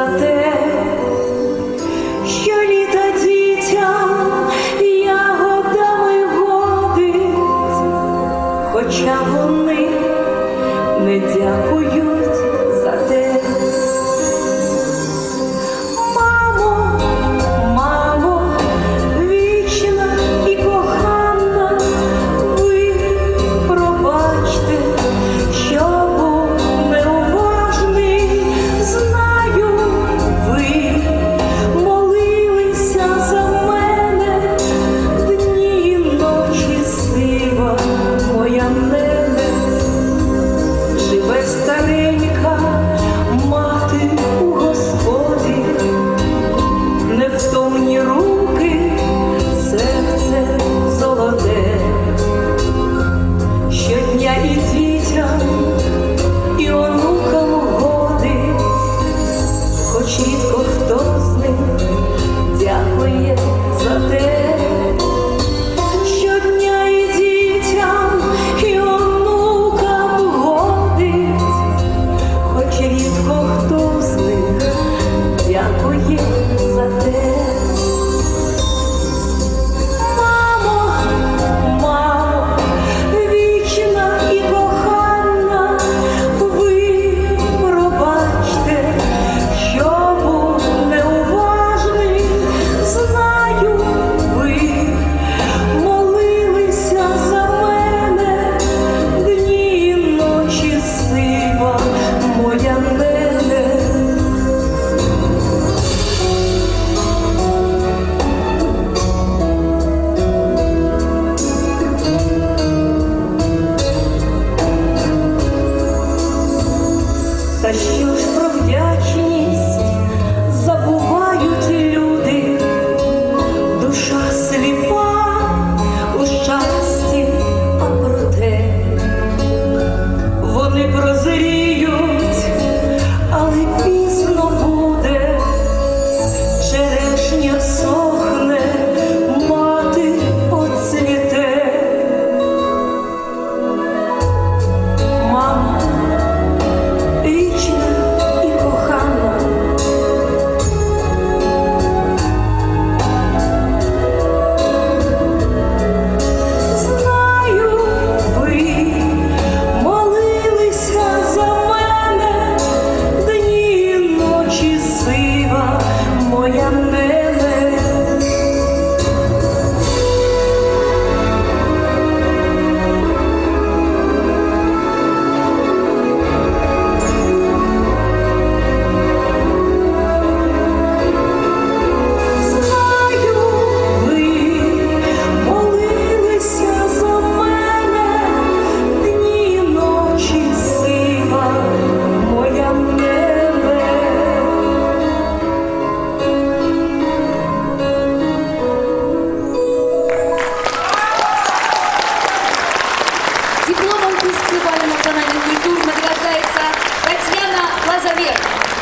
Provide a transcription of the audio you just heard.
Pásate. представляется Татьяна Лазаверка.